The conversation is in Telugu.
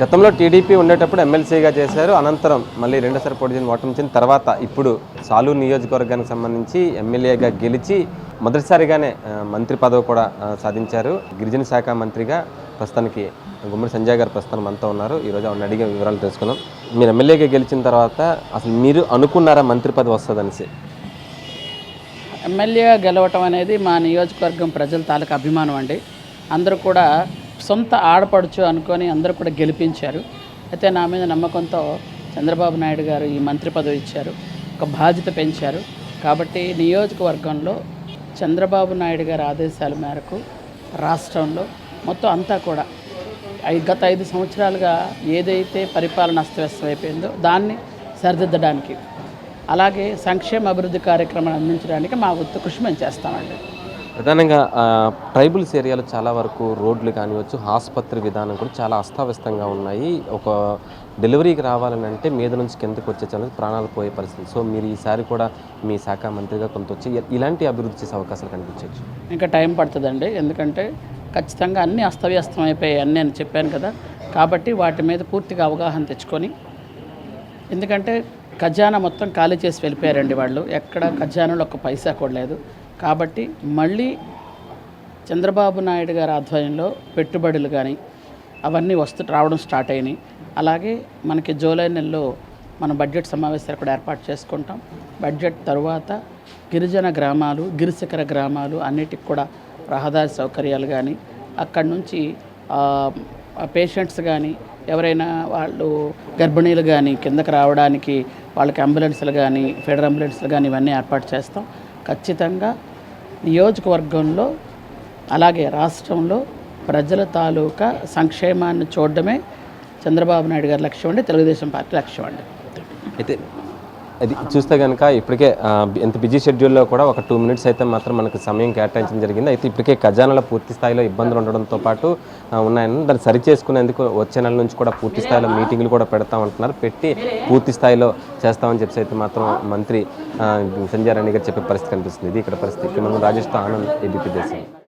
గతంలో టీడీపీ ఉండేటప్పుడు ఎమ్మెల్సీగా చేశారు. అనంతరం మళ్ళీ రెండోసారి పోటీ చేసి ఓటమి తర్వాత ఇప్పుడు సాలూరు నియోజకవర్గానికి సంబంధించి ఎమ్మెల్యేగా గెలిచి మొదటిసారిగానే మంత్రి పదవి కూడా సాధించారు. గిరిజన శాఖ మంత్రిగా ప్రస్తుతానికి గుమ్మడి సంజయ్ గారు ప్రస్తుతం మనతో ఉన్నారు. ఈరోజు ఆవిడ అడిగే వివరాలు తెలుసుకున్నాం మీరు ఎమ్మెల్యేగా గెలిచిన తర్వాత అసలు మీరు అనుకున్నారా మంత్రి పదవి వస్తుందనేసి? ఎమ్మెల్యేగా గెలవటం అనేది మా నియోజకవర్గం ప్రజల తాలూకా అభిమానం అండి. అందరూ కూడా సొంత ఆడపడుచు అనుకొని అందరూ కూడా గెలిపించారు. అయితే నా మీద నమ్మకంతో చంద్రబాబు నాయుడు గారు ఈ మంత్రి పదవి ఇచ్చారు. ఒక బాధ్యత పెంచారు. కాబట్టి నియోజకవర్గంలో చంద్రబాబు నాయుడు గారి ఆదేశాల మేరకు రాష్ట్రంలో మొత్తం అంతా కూడా గత ఐదు సంవత్సరాలుగా ఏదైతే పరిపాలన అస్తవ్యస్తం అయిపోయిందో దాన్ని సరిదిద్దడానికి అలాగే సంక్షేమ అభివృద్ధి కార్యక్రమాలు అందించడానికి మా వంతు కృషి మేము చేస్తామండి. ప్రధానంగా ట్రైబల్స్ ఏరియాలో చాలా వరకు రోడ్లు కానివచ్చు ఆసుపత్రి విధానం కూడా చాలా అస్తవ్యస్తంగా ఉన్నాయి. ఒక డెలివరీకి రావాలని అంటే మీద నుంచి కిందకు వచ్చే చాలా ప్రాణాలు పోయే పరిస్థితి. సో మీరు ఈసారి కూడా మీ శాఖ మంత్రిగా కొంత వచ్చి ఇలాంటి అభివృద్ధి చేసే అవకాశాలు కనిపించవచ్చు ఇంకా టైం పడుతుందండి. ఎందుకంటే ఖచ్చితంగా అన్నీ అస్తవ్యస్తం అయిపోయాయి అని నేను చెప్పాను కదా. కాబట్టి వాటి మీద పూర్తిగా అవగాహన తెచ్చుకొని ఎందుకంటే ఖజానా మొత్తం ఖాళీ చేసి వెళ్ళిపోయారండి వాళ్ళు. ఎక్కడ ఖజానాలో ఒక పైసా కూడా లేదు. కాబట్టి మళ్ళీ చంద్రబాబు నాయుడు గారి ఆధ్వర్యంలో పెట్టుబడులు కానీ అవన్నీ వస్తు రావడం స్టార్ట్ అయినాయి. అలాగే మనకి జూలై నెలలో మన బడ్జెట్ సమావేశాలు కూడా ఏర్పాటు చేసుకుంటాం. బడ్జెట్ తరువాత గిరిజన గ్రామాలు గిరిశిఖర గ్రామాలు అన్నిటికి కూడా రహదారి సౌకర్యాలు కానీ అక్కడి నుంచి పేషెంట్స్ కానీ ఎవరైనా వాళ్ళు గర్భిణీలు కానీ కిందకి రావడానికి వాళ్ళకి అంబులెన్స్లు కానీ ఫెడర్ అంబులెన్స్లు కానీ ఇవన్నీ ఏర్పాటు చేస్తాం. ఖచ్చితంగా నియోజకవర్గంలో అలాగే రాష్ట్రంలో ప్రజల తాలూకా సంక్షేమాన్ని చూడడమే చంద్రబాబు నాయుడు గారి లక్ష్యం అండి తెలుగుదేశం పార్టీ లక్ష్యం అండి. అయితే అది చూస్తే కనుక ఇప్పటికే ఎంత బిజీ షెడ్యూల్లో కూడా ఒక టూ మినిట్స్ అయితే మాత్రం మనకు సమయం కేటాయించడం జరిగింది. అయితే ఇప్పటికే ఖజానాలో పూర్తి స్థాయిలో ఇబ్బందులు ఉండడంతో పాటు ఉన్నాయని దాన్ని సరి చేసుకునేందుకు వచ్చే నెల నుంచి కూడా పూర్తి స్థాయిలో మీటింగ్లు కూడా పెడతామంటున్నారు పెట్టి పూర్తి స్థాయిలో చేస్తామని చెప్పి అయితే మాత్రం మంత్రి సంజయ్ రాణి గారు చెప్పే పరిస్థితి కనిపిస్తుంది. ఇది ఇక్కడ పరిస్థితి. ఇక్కడ మనం రాజేష్తో ఆనంద్ ఏబీపీ దేశం.